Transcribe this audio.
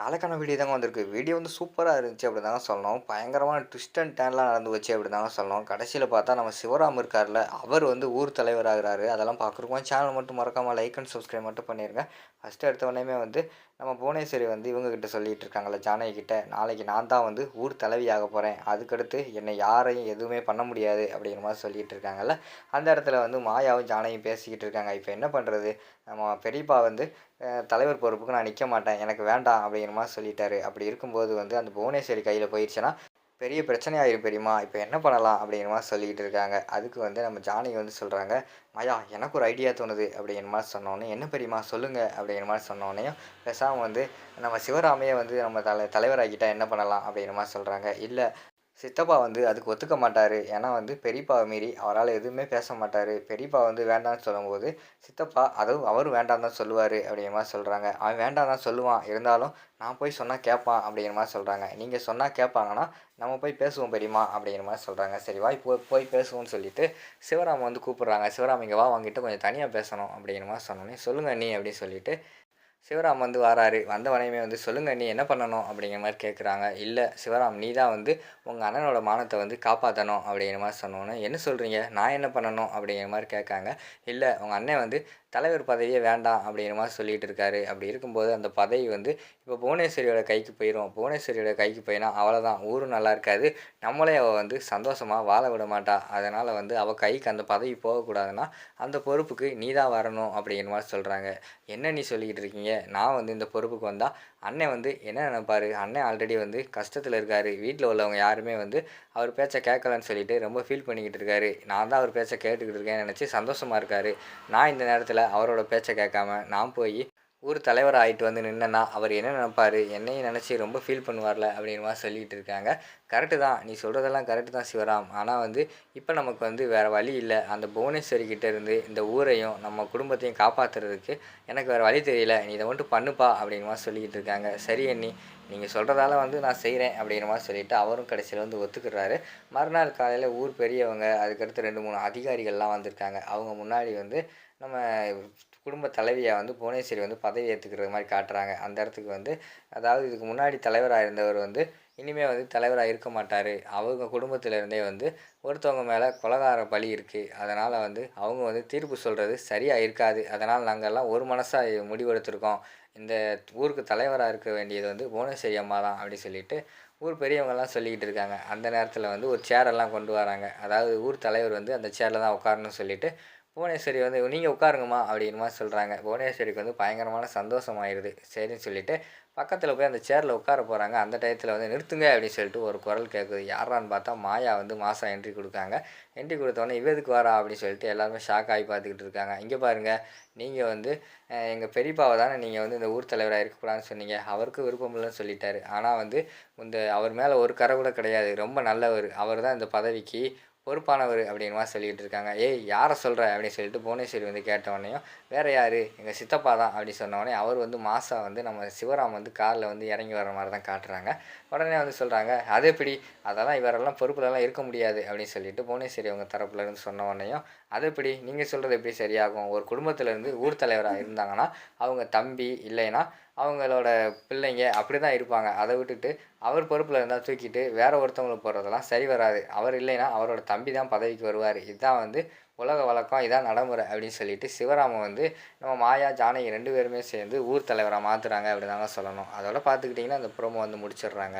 நாளைக்கான வீடியோ தாங்க வந்திருக்கு. வீடியோ வந்து சூப்பராக இருந்துச்சு அப்படி தாங்க சொல்லணும். பயங்கரமான ட்விஸ்ட் அண்ட் டேன்லாம் நடந்து வச்சு அப்படி தாங்க சொல்லணும். கடைசியில் பார்த்தா நம்ம சிவராம் இருக்கார்ல அவர் வந்து ஊர் தலைவராகிறாரு. அதெல்லாம் பார்க்குறோம் சேனல் மட்டும் மறக்காமல் லைக் அண்ட் சப்ஸ்கிரைப் மட்டும் பண்ணிடுங்க ஃபஸ்ட்டு எடுத்த உடனே வந்து நம்ம புவனேஸ்வரி வந்து இவங்கக்கிட்ட சொல்லிகிட்டு இருக்காங்கல்ல ஜானகிக்கிட்ட நாளைக்கு நான் தான் வந்து ஊர் தலைவி ஆக போகிறேன் அதுக்கடுத்து என்னை யாரையும் எதுவுமே பண்ண முடியாது. அப்படிங்கிற மாதிரி சொல்லிகிட்டு இருக்காங்கல்ல அந்த இடத்துல வந்து மாயாவும் ஜானகியும் பேசிக்கிட்டு இருக்காங்க இப்போ என்ன பண்ணுறது நம்ம பெரியப்பா வந்து தலைவர் பொறுப்புக்கு நான் நிற்க மாட்டேன் எனக்கு வேண்டாம். அப்படிங்கிற மாதிரி சொல்லிட்டாரு. அப்படி இருக்கும்போது வந்து அந்த புவனேஸ்வரி கையில் போயிடுச்சுன்னா பெரிய பிரச்சனையாயிரும் பெரியம்மா இப்போ என்ன பண்ணலாம் அப்படிங்கிற மாதிரி சொல்லிக்கிட்டு இருக்காங்க. அதுக்கு வந்து நம்ம ஜானகி வந்து சொல்கிறாங்க மயா எனக்கு ஒரு ஐடியா தோணுது அப்படிங்கிற மாதிரி சொன்னோன்னே என்ன பெரியம்மா சொல்லுங்கள் அப்படிங்கிற மாதிரி சொன்னோடனே பேசாமல் வந்து நம்ம சிவராமையை வந்து நம்ம தலை தலைவராகிட்டால் என்ன பண்ணலாம் அப்படிங்கிற மாதிரி சொல்கிறாங்க இல்லை சித்தப்பா வந்து அதுக்கு ஒத்துக்க மாட்டார். ஏன்னா வந்து பெரியப்பாவை மீறி அவரால் எதுவுமே பேச மாட்டார். பெரியப்பா வந்து வேண்டாம்னு சொல்லும்போது சித்தப்பா அதுவும் அவர் வேண்டாம் தான் சொல்லுவார் அப்படிங்கிற மாதிரி சொல்கிறாங்க அவன் வேண்டாம் தான் சொல்லுவான். இருந்தாலும் நான் போய் சொன்னால் கேட்பான் அப்படிங்கிற மாதிரி சொல்கிறாங்க நீங்கள் சொன்னால் கேட்பாங்கன்னா நம்ம போய் பேசுவோம் பெரியமா அப்படிங்கிற மாதிரி சொல்கிறாங்க சரி வாய் போய் போய் பேசுவோம்னு சொல்லிட்டு சிவராம் வந்து கூப்பிட்றாங்க. சிவராம் இங்கே வா வாங்கிட்டு கொஞ்சம் தனியாக பேசணும் அப்படிங்கிற மாதிரி சொன்னோன்னே சொல்லுங்கள் நீ அப்படின்னு சொல்லிட்டு சிவராம் வந்து வராரு. வந்தவனையுமே வந்து சொல்லுங்கள் நீ என்ன பண்ணணும்? அப்படிங்கிற மாதிரி கேட்குறாங்க இல்லை சிவராம் நீ தான் வந்து உங்கள் அண்ணனோட மானத்தை வந்து காப்பாற்றணும் அப்படிங்கிற மாதிரி சொன்னோன்னே என்ன சொல்கிறீங்க நான் என்ன பண்ணணும்? அப்படிங்கிற மாதிரி கேட்காங்க. இல்லை உங்கள் அண்ணன் வந்து தலைவர் பதவியே வேண்டாம் அப்படிங்கிற மாதிரி சொல்லிகிட்டு இருக்காரு. அப்படி இருக்கும்போது அந்த பதவி வந்து இப்போ புவனேஸ்வரியோட கைக்கு போயிடும் புவனேஸ்வரியோட கைக்கு போயினா அவ்வளோதான் ஊரும் நல்லா இருக்காது. நம்மளே அவள் வந்து சந்தோஷமாக வாழ விட மாட்டா. அதனால் வந்து அவள் கைக்கு அந்த பதவி போகக்கூடாதுன்னா அந்த பொறுப்புக்கு நீ தான் வரணும் அப்படிங்கிற மாதிரி சொல்கிறாங்க என்ன நீ சொல்லிக்கிட்டு இருக்கீங்க? நான் வந்து இந்த பொறுப்புக்கு வந்தால் அண்ணன் வந்து என்ன நினைப்பார்? அண்ணன் ஆல்ரெடி வந்து கஷ்டத்தில் இருக்கார். வீட்டில் உள்ளவங்க யாருமே வந்து அவர் பேச்சை கேட்கலன்னு சொல்லிட்டு ரொம்ப ஃபீல் பண்ணிக்கிட்டு இருக்காரு. நான் தான் அவர் பேச்சை கேட்டுக்கிட்டு இருக்கேன்னு நினச்சி சந்தோஷமாக இருக்கார். நான் இந்த நேரத்தில் அவரோட பேச்சை கேட்காம நான் போய் ஊர் தலைவர் ஆகிட்டு வந்து நின்னா அவர் என்ன நினைப்பார்? என்னையும் நினச்சி ரொம்ப ஃபீல் பண்ணுவார்ல அப்படிங்கிற மாதிரி சொல்லிகிட்டு இருக்காங்க. கரெக்டு தான். நீ சொல்கிறதெல்லாம் கரெக்டு தான் சிவராம். ஆனால் வந்து இப்போ நமக்கு வந்து வேறு வழி இல்லை. அந்த புவனேஸ்வரி இருந்து இந்த ஊரையும் நம்ம குடும்பத்தையும் காப்பாற்றுறதுக்கு எனக்கு வேறு வழி தெரியல. நீ இதை மட்டும் பண்ணுப்பா அப்படிங்கிற மாதிரி சொல்லிக்கிட்டு இருக்காங்க. சரி அண்ணி நீங்கள் சொல்கிறதால வந்து நான் செய்கிறேன் அப்படிங்கிற மாதிரி சொல்லிவிட்டு அவரும் கடைசியில் வந்து ஒத்துக்கிறாரு. மறுநாள் காலையில் ஊர் பெரியவங்க அதுக்கடுத்து ரெண்டு மூணு அதிகாரிகள்லாம் வந்திருக்காங்க. அவங்க முன்னாடி வந்து நம்ம குடும்ப தலைவியை வந்து புவனேஸ்வரி வந்து பதவி ஏற்றுக்கிறது மாதிரி காட்டுறாங்க. அந்த இடத்துக்கு வந்து அதாவது இதுக்கு முன்னாடி தலைவராக இருந்தவர் வந்து இனிமேல் வந்து தலைவராக இருக்க மாட்டார். அவங்க குடும்பத்திலேருந்தே வந்து ஒருத்தவங்க மேலே கொலகார பழி இருக்குது அதனால் வந்து அவங்க வந்து தீர்ப்பு சொல்கிறது சரியாக இருக்காது. அதனால் நாங்கள்லாம் ஒரு மனசாக முடிவெடுத்திருக்கோம். இந்த ஊருக்கு தலைவராக இருக்க வேண்டியது வந்து புவனேஸ்வரி அம்மா தான் அப்படின்னு சொல்லிட்டு ஊர் பெரியவங்கெல்லாம் சொல்லிக்கிட்டு இருக்காங்க. அந்த நேரத்தில் வந்து ஒரு சேரெல்லாம் கொண்டு வராங்க. அதாவது ஊர் தலைவர் வந்து அந்த சேரில் தான் உட்காரணும்னு சொல்லிட்டு புவனேஸ்வரி வந்து நீங்கள் உட்காருங்கம்மா அப்படிங்கிற சொல்கிறாங்க புவனேஸ்வரிக்கு வந்து பயங்கரமான சந்தோஷமாயிருது சரின்னு சொல்லிட்டு பக்கத்தில் போய் அந்த சேரில் உட்கார போகிறாங்க அந்த டயத்தில் வந்து நிறுத்துங்க அப்படின்னு சொல்லிட்டு ஒரு குரல் கேட்குது யாரான்னு பார்த்தா மாயா வந்து மாதம் என்ட்ரி கொடுக்காங்க. என்ட்ரி கொடுத்தோடனே இவதுக்கு வரா? அப்படின்னு சொல்லிட்டு எல்லாருமே ஷாக் ஆகி பார்த்துக்கிட்டு இருக்காங்க. இங்கே பாருங்கள் நீங்கள் வந்து எங்கள் பெரியப்பாவை தானே நீங்கள் வந்து இந்த ஊர் தலைவராக இருக்கக்கூடாதுன்னு சொன்னீங்க. அவருக்கு விருப்பம் இல்லைன்னு சொல்லிட்டாரு. ஆனால் வந்து இந்த அவர் மேலே ஒரு கரை கூட கிடையாது. ரொம்ப நல்லவர். அவர் தான் இந்த பதவிக்கு பொறுப்பானவர் அப்படின்மா சொல்லிகிட்டு இருக்காங்க. ஏய் யாரை சொல்கிற அப்படின்னு சொல்லிட்டு புவனேஸ்வரி வந்து கேட்டவொடனையும் வேறு யார்? எங்கள் சித்தப்பா தான். அப்படின்னு சொன்னோடனே அவர் வந்து மாசா வந்து நம்ம சிவராம் வந்து காரில் வந்து இறங்கி வர மாதிரி தான் காட்டுறாங்க. உடனே வந்து சொல்கிறாங்க அது எப்படி? அதெல்லாம் இவரெல்லாம் பொறுப்புலலாம் இருக்க முடியாது. அப்படின்னு சொல்லிட்டு புவனேஸ்வரி அவங்க தரப்புலேருந்து சொன்ன உடனேயும் அது எப்படி? நீங்கள் சொல்கிறது எப்படி சரியாகும்? ஒரு குடும்பத்திலேருந்து ஊர் தலைவராக இருந்தாங்கன்னா அவங்க தம்பி இல்லைன்னா அவங்களோட பிள்ளைங்க அப்படி தான் இருப்பாங்க. அதை விட்டுட்டு அவர் பொறுப்பில் இருந்தால் தூக்கிட்டு வேற ஒருத்தவங்களுக்கு போடுறதெல்லாம் சரி வராது. அவர் இல்லைன்னா அவரோட தம்பி தான் பதவிக்கு வருவார். இதுதான் வந்து உலக வழக்கம் இதான் நடைமுறை அப்படின்னு சொல்லிட்டு சிவராமன் வந்து நம்ம மாயா ஜானகி ரெண்டு பேருமே சேர்ந்து ஊர் தலைவராக மாற்றுறாங்க அப்படி தாங்க சொல்லணும். அதோட பார்த்துக்கிட்டிங்கன்னா அந்த ப்ரோமோ வந்து முடிச்சிடுறாங்க.